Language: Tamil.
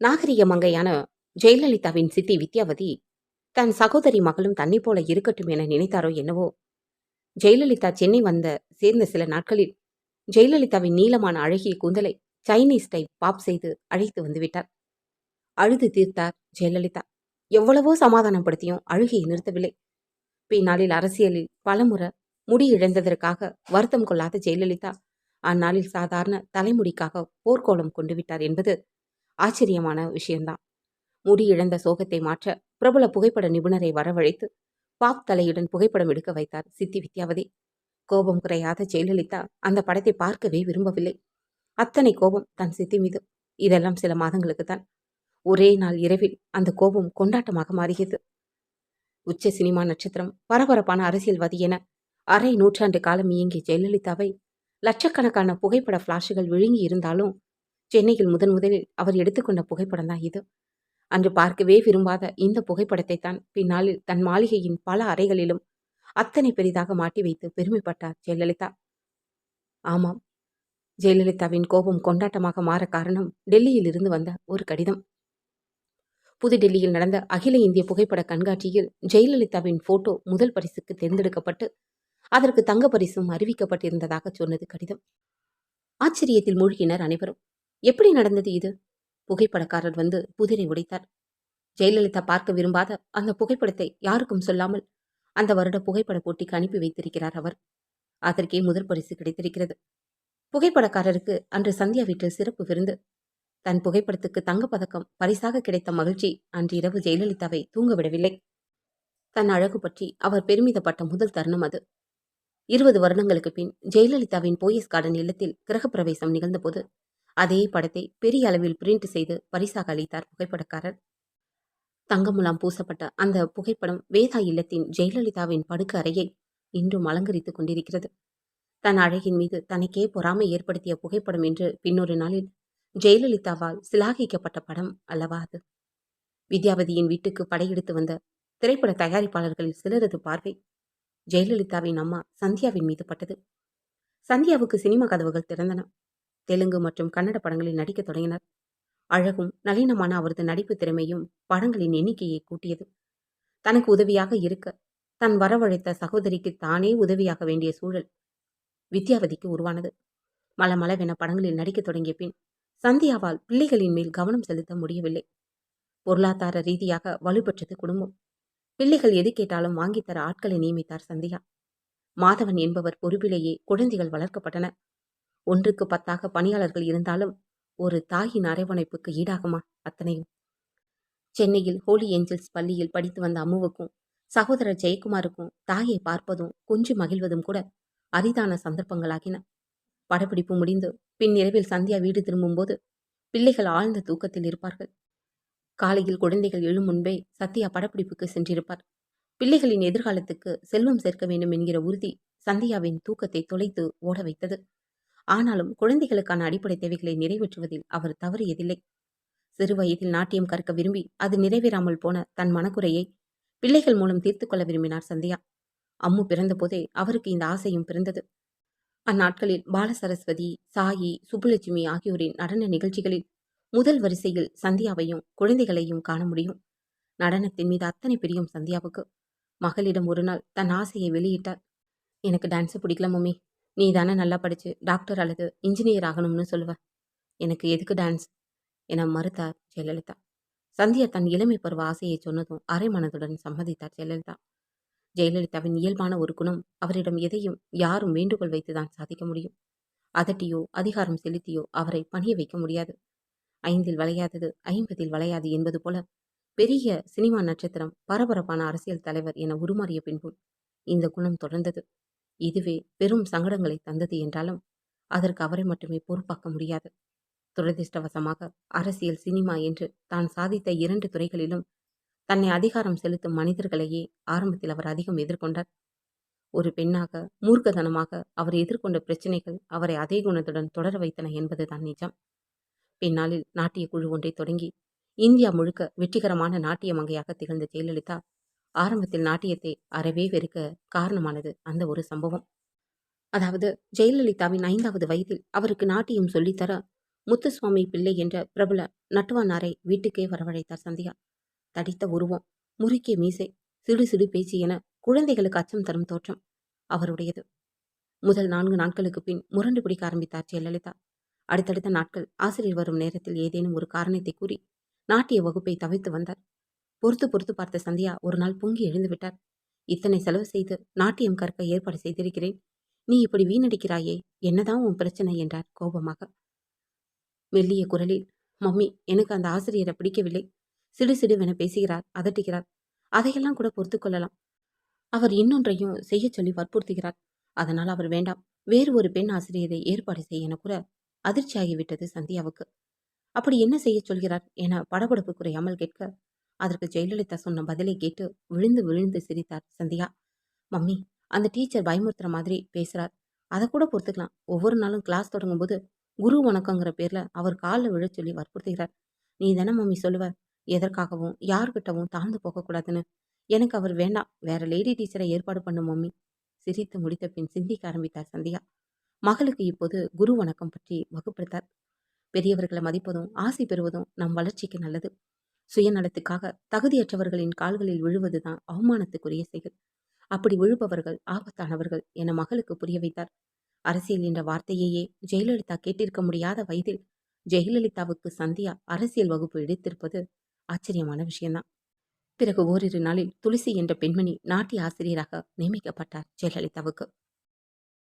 நாகரிக மங்கையான ஜெயலலிதாவின் சித்தி வித்யாவதி தன் சகோதரி மகளும் தன்னைப் போல இருக்கட்டும் என நினைத்தாரோ என்னவோ? ஜெயலலிதா சென்னை வந்த சேர்ந்த சில நாட்களில் ஜெயலலிதாவின் நீளமான அழகிய கூந்தலை சைனீஸ் டைப் பாப் செய்து அழைத்து வந்துவிட்டார் அழுது தீர்த்தார் ஜெயலலிதா. எவ்வளவோ சமாதானப்படுத்தியும் அழுகையை நிறுத்தவில்லை. பின்னாளில் அரசியலில் பலமுறை முடி இழந்ததற்காக வருத்தம் கொள்ளாத ஜெயலலிதா அந்நாளில் சாதாரண தலைமுடிக்காக போர்க்கோலம் கொண்டு விட்டார் என்பது ஆச்சரியமான விஷயம்தான் முடி இழந்த சோகத்தை மாற்ற பிரபல புகைப்பட நிபுணரை வரவழைத்து பாப் தலையுடன் புகைப்படம் எடுக்க வைத்தார் சித்தி வித்யாவதி. கோபம் குறையாத ஜெயலலிதா அந்த படத்தை பார்க்கவே விரும்பவில்லை. அத்தனை கோபம் தன் சித்தி மீது. இதெல்லாம் சில மாதங்களுக்கு தான் ஒரே நாள் இரவில் அந்த கோபம் கொண்டாட்டமாக மாறியது. உச்ச சினிமா நட்சத்திரம் பரபரப்பான அரசியல்வாதி என அரை நூற்றாண்டு காலம் இயங்கிய ஜெயலலிதாவை லட்சக்கணக்கான புகைப்பட ஃப்ளாஷுகள் விழுங்கி இருந்தாலும் சென்னையில் முதன் முதலில் அவர் எடுத்துக்கொண்ட புகைப்படம் தான் இது. அன்று பார்க்கவே விரும்பாத இந்த புகைப்படத்தை தான் பின்னாளில் தன் மாளிகையின் பல அறைகளிலும் அத்தனை பெரிதாக மாட்டி வைத்து பெருமைப்பட்டார் ஜெயலலிதா. ஆமாம் ஜெயலலிதாவின் கோபம் கொண்டாட்டமாக மாற காரணம் டெல்லியில் இருந்து வந்த ஒரு கடிதம். புதுடெல்லியில் நடந்த அகில இந்திய புகைப்பட கண்காட்சியில் ஜெயலலிதாவின் போட்டோ முதல் பரிசுக்கு தேர்ந்தெடுக்கப்பட்டு அதற்கு தங்க பரிசும் அறிவிக்கப்பட்டிருந்ததாக சொன்னது கடிதம். ஆச்சரியத்தில் மூழ்கினர் அனைவரும். எப்படி நடந்தது இது? புகைப்படக்காரர் வந்து புதிரை உடைத்தார். ஜெயலலிதா பார்க்க விரும்பாத அந்த புகைப்படத்தை யாருக்கும் சொல்லாமல் அந்த வருட புகைப்பட போட்டிக்கு அனுப்பி வைத்திருக்கிறார் அவர். அதற்கே முதல் பரிசு கிடைத்திருக்கிறது. புகைப்படக்காரருக்கு அன்று சந்தியா வீட்டில் சிறப்பு விருந்து. தன் புகைப்படத்துக்கு தங்கப்பதக்கம் பரிசாக கிடைத்த மகிழ்ச்சி அன்று இரவு ஜெயலலிதாவை தூங்கவிடவில்லை தன் அழகு பற்றி அவர் பெருமிதப்பட்ட முதல் தருணம் அது. இருபது வருடங்களுக்கு பின் ஜெயலலிதாவின் போயஸ் கார்டன் இல்லத்தில் கிரகப்பிரவேசம் நிகழ்ந்தபோது அதே படத்தை பெரிய அளவில் பிரிண்ட் செய்து பரிசாக அளித்தார் புகைப்படக்காரர். தங்கமுலாம் பூசப்பட்ட அந்த புகைப்படம் வேதா இல்லத்தின் ஜெயலலிதாவின் படுக்க அறையை இன்றும் அலங்கரித்துக் கொண்டிருக்கிறது. தன் அழகின் மீது தனக்கே பொறாமை ஏற்படுத்திய புகைப்படம் என்று பின்னொரு நாளில் ஜெயலலிதாவால் சிலாகிக்கப்பட்ட படம் அல்லவா அது? வித்யாவதியின் வீட்டுக்கு படையெடுத்து வந்த திரைப்பட தயாரிப்பாளர்களில் சிலரது பார்வை ஜெயலலிதாவின் அம்மா சந்தியாவின் மீது பட்டது. சந்தியாவுக்கு சினிமா கதவுகள் திறந்தன. தெலுங்கு மற்றும் கன்னட படங்களில் நடிக்க தொடங்கினார். அழகும் நளினமான அவரது நடிப்பு திறமையும் படங்களின் எண்ணிக்கையை கூட்டியது. தனக்கு உதவியாக இருக்க தன் வரவழைத்த சகோதரிக்கு தானே உதவியாக வேண்டிய சூழல் வித்யாவதிக்கு உருவானது. மலமளவென படங்களில் நடிக்கத் தொடங்கிய பின் சந்தியாவால் பிள்ளைகளின் மேல் கவனம் செலுத்த முடியவில்லை. பொருளாதார ரீதியாக வலுப்பெற்றது குடும்பம். பிள்ளைகள் எது கேட்டாலும் வாங்கித்தர ஆட்களை நியமித்தார் சந்தியா. மாதவன் என்பவர் பொறுப்பிலேயே குழந்தைகள் வளர்க்கப்பட்டன ஒன்றுக்கு பத்தாக பணியாளர்கள் இருந்தாலும் ஒரு தாயின் அரவணைப்புக்கு ஈடாகுமா அத்தனையும்? சென்னையில் ஹோலி ஏஞ்சல்ஸ் பள்ளியில் படித்து வந்த அம்முவுக்கும் சகோதரர் ஜெயக்குமாருக்கும் தாயை பார்ப்பதும் கொஞ்சம் மகிழ்வதும் கூட அரிதான சந்தர்ப்பங்களாகின. படப்பிடிப்பு முடிந்து பின் இரவில் சந்தியா வீடு திரும்பும்போது பிள்ளைகள் ஆழ்ந்த தூக்கத்தில் இருப்பார்கள். காலையில் குழந்தைகள் எழும் முன்பே சத்யா படப்பிடிப்புக்கு சென்றிருப்பார். பிள்ளைகளின் எதிர்காலத்துக்கு செல்வம் சேர்க்க வேண்டும் என்கிற உறுதி சந்தியாவின் தூக்கத்தை தொலைத்து ஓட வைத்தது. ஆனாலும் குழந்தைகளுக்கான அடிப்படை தேவைகளை நிறைவேற்றுவதில் அவர் தவறியதில்லை சிறு வயதில் நாட்டியம் கற்க விரும்பி அது நிறைவேறாமல் போன தன் மனக்குறையை பிள்ளைகள் மூலம் தீர்த்து கொள்ள விரும்பினார் சந்தியா. அம்மு பிறந்தபோதே அவருக்கு இந்த ஆசையும் பிறந்தது. அந்நாட்களில் பாலசரஸ்வதி சாயி சுப்புலட்சுமி ஆகியோரின் நடன நிகழ்ச்சிகளில் முதல் வரிசையில் சந்தியாவையும் குழந்தைகளையும் காண முடியும். நடனத்தின் மீது அத்தனை பிரியும் சந்தியாவுக்கு. மகளிடம் ஒரு நாள் தன் ஆசையை வெளியிட்டார் எனக்கு டான்ஸு பிடிக்கல மம்மி. நீ தானே நல்லா படிச்சு டாக்டர் அல்லது இன்ஜினியர் ஆகணும்னு சொல்லுவ. எனக்கு எதுக்கு டான்ஸ் என மறுத்தார் ஜெயலலிதா. சந்தியா தன் இளமை பருவ ஆசையை சொன்னதும் அரை மனதுடன் சம்மதித்தார் ஜெயலலிதா. ஜெயலலிதாவின் இயல்பான ஒரு குணம் அவரிடம் எதையும் யாரும் வேண்டுகோள் வைத்துதான் சாதிக்க முடியும். அதட்டியோ அதிகாரம் செலுத்தியோ அவரை பணிய வைக்க முடியாது. ஐந்தில் வளையாதது ஐம்பதில் வளையாது என்பது போல பெரிய சினிமா நட்சத்திரம் பரபரப்பான அரசியல் தலைவர் என உருமாறிய பின்பும் இந்த குணம் தொடர்ந்தது. இதுவே பெரும் சங்கடங்களை தந்தது என்றாலும் அதற்கு அவரை மட்டுமே பொறுப்பாக்க முடியாது. துரதிர்ஷ்டவசமாக அரசியல் சினிமா என்று தான் சாதித்த இரண்டு துறைகளிலும் தன்னை அதிகாரம் செலுத்தும் மனிதர்களையே ஆரம்பத்தில் அவர் அதிகம் எதிர்கொண்டார். ஒரு பெண்ணாக மூர்க்கதனமாக அவர் எதிர்கொண்ட பிரச்சனைகள் அவரை அதே குணத்துடன் தொடர வைத்தன என்பதுதான் நிஜம். பின்னாளில் நாட்டிய குழு ஒன்றை தொடங்கி இந்தியா முழுக்க வெற்றிகரமான நாட்டிய மங்கையாக திகழ்ந்த ஜெயலலிதா ஆரம்பத்தில் நாட்டியத்தை அறவே வெறுக்க காரணமானது அந்த ஒரு சம்பவம். அதாவது ஜெயலலிதாவின் ஐந்தாவது வயதில் அவருக்கு நாட்டியம் சொல்லித்தர முத்துசுவாமி பிள்ளை என்ற பிரபல நட்டுவானாரை வீட்டுக்கே வரவழைத்தார் சந்தியா. தடித்த உருவம் முறுக்கிய மீசை சிடு சிடு பேச்சு என குழந்தைகளுக்கு அச்சம் தரும் தோற்றம் அவருடையது. முதல் நான்கு நாட்களுக்கு பின் முரண்டு பிடிக்க ஆரம்பித்தார் ஜெயலலிதா. அடுத்தடுத்த நாட்கள் ஆசிரியர் வரும் நேரத்தில் ஏதேனும் ஒரு காரணத்தை கூறி நாட்டிய வகுப்பை தவிர்த்து வந்தார். பொறுத்து பொறுத்து பார்த்த சந்தியா ஒரு நாள் பொங்கி எழுந்து விட்டார். இத்தனை செலவு செய்து நாட்டியம் கற்க ஏற்பாடு செய்திருக்கிறேன். நீ இப்படி வீணடிக்கிறாயே என்னதான் உன் பிரச்சனை? என்றார் கோபமாக. மெல்லிய குரலில் மம்மி எனக்கு அந்த ஆசிரியரை பிடிக்கவில்லை. சிடு சிடுவென பேசுகிறார் அதட்டுகிறார். அதையெல்லாம் கூட பொறுத்து கொள்ளலாம். அவர் இன்னொன்றையும் செய்யச் சொல்லி வற்புறுத்துகிறார். அதனால் அவர் வேண்டாம். வேறு ஒரு பெண் ஆசிரியரை ஏற்பாடு செய்ய என கூட அதிர்ச்சியாகிவிட்டது சந்தியாவுக்கு. அப்படி என்ன செய்யச் சொல்கிறார்? என படபடப்பு குறையாமல் கேட்க அதற்கு ஜெயலலிதா சொன்ன பதிலை கேட்டு விழுந்து விழுந்து சிரித்தார் சந்தியா. மம்மி அந்த டீச்சர் பயமுறுத்துற மாதிரி பேசுறார். அதை கூட பொறுத்துக்கலாம். ஒவ்வொரு நாளும் கிளாஸ் தொடங்கும்போது குரு வணக்கங்கிற பேர்ல அவர் காலில் விழச் சொல்லி வற்புறுத்துகிறார். நீ தானே மம்மி சொல்லுவ? எதற்காகவும் யார்கிட்டவும் தாழ்ந்து போகக்கூடாதுன்னு. எனக்கு அவர் வேண்டாம். வேற லேடி டீச்சரை ஏற்பாடு பண்ணும் மம்மி. சிரித்து முடித்த பின் சிந்திக்க ஆரம்பித்தார் சந்தியா. மகளுக்கு இப்போது குரு வணக்கம் பற்றி வகுப்படுத்தார். பெரியவர்களை மதிப்பதும் ஆசை பெறுவதும் நம் வளர்ச்சிக்கு நல்லது. சுயநலத்துக்காக தகுதியற்றவர்களின் கால்களில் விழுவதுதான் அவமானத்துக்குரிய செயல். அப்படி விழுபவர்கள் ஆபத்தானவர்கள் என மகளுக்கு புரிய வைத்தார். அரசியல் என்ற வார்த்தையையே ஜெயலலிதா கேட்டிருக்க முடியாத வயதில் ஜெயலலிதாவுக்கு சந்தியா அரசியல் வகுப்பு எடுத்திருப்பது ஆச்சரியமான விஷயம்தான் பிறகு ஓரிரு நாளில் துளசி என்ற பெண்மணி நாட்டிய ஆசிரியராக நியமிக்கப்பட்டார் ஜெயலலிதாவுக்கு.